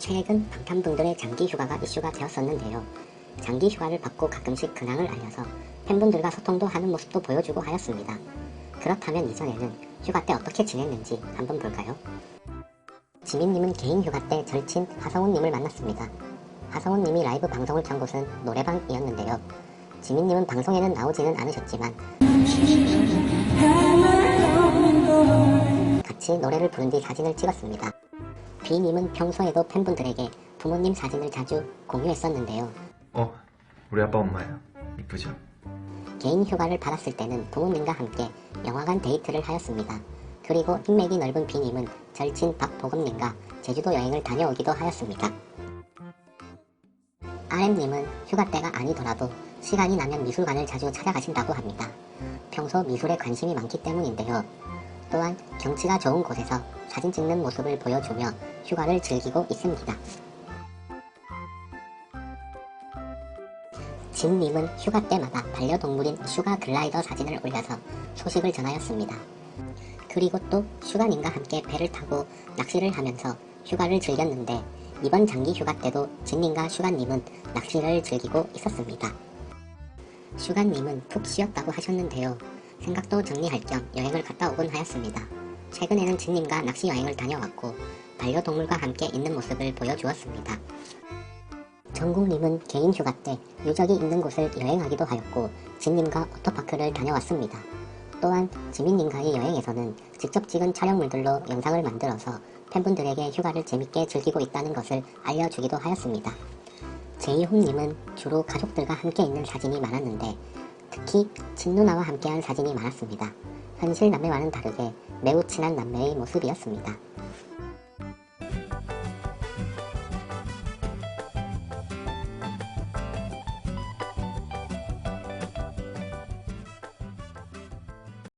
최근 방탄분들의 장기 휴가가 이슈가 되었었는데요. 장기 휴가를 받고 가끔씩 근황을 알려서 팬분들과 소통도 하는 모습도 보여주고 하였습니다. 그렇다면 이전에는 휴가 때 어떻게 지냈는지 한번 볼까요? 지민님은 개인 휴가 때 절친 하성훈님을 만났습니다. 하성훈님이 라이브 방송을 켠 곳은 노래방이었는데요. 지민님은 방송에는 나오지는 않으셨지만 같이 노래를 부른 뒤 사진을 찍었습니다. 비님은 평소에도 팬분들에게 부모님 사진을 자주 공유했었는데요. 어, 우리 아빠 엄마야. 이쁘죠? 개인 휴가를 받았을 때는 부모님과 함께 영화관 데이트를 하였습니다. 그리고 인맥이 넓은 비님은 절친 박보검님과 제주도 여행을 다녀오기도 하였습니다. RM님은 휴가 때가 아니더라도 시간이 나면 미술관을 자주 찾아가신다고 합니다. 평소 미술에 관심이 많기 때문인데요. 또한 경치가 좋은 곳에서 사진 찍는 모습을 보여주며 휴가를 즐기고 있습니다. 진님은 휴가 때마다 반려동물인 슈가 글라이더 사진을 올려서 소식을 전하였습니다. 그리고 또 슈가님과 함께 배를 타고 낚시를 하면서 휴가를 즐겼는데 이번 장기 휴가 때도 진님과 슈가님은 낚시를 즐기고 있었습니다. 슈가님은 푹 쉬었다고 하셨는데요. 생각도 정리할 겸 여행을 갔다 오곤 하였습니다. 최근에는 진님과 낚시 여행을 다녀왔고 반려동물과 함께 있는 모습을 보여주었습니다. 정국님은 개인 휴가 때 유적이 있는 곳을 여행하기도 하였고 진님과 워터파크를 다녀왔습니다. 또한 지민님과의 여행에서는 직접 찍은 촬영물들로 영상을 만들어서 팬분들에게 휴가를 재밌게 즐기고 있다는 것을 알려주기도 하였습니다. 제이홈님은 주로 가족들과 함께 있는 사진이 많았는데 특히 친누나와 함께한 사진이 많았습니다. 현실 남매와는 다르게 매우 친한 남매의 모습이었습니다.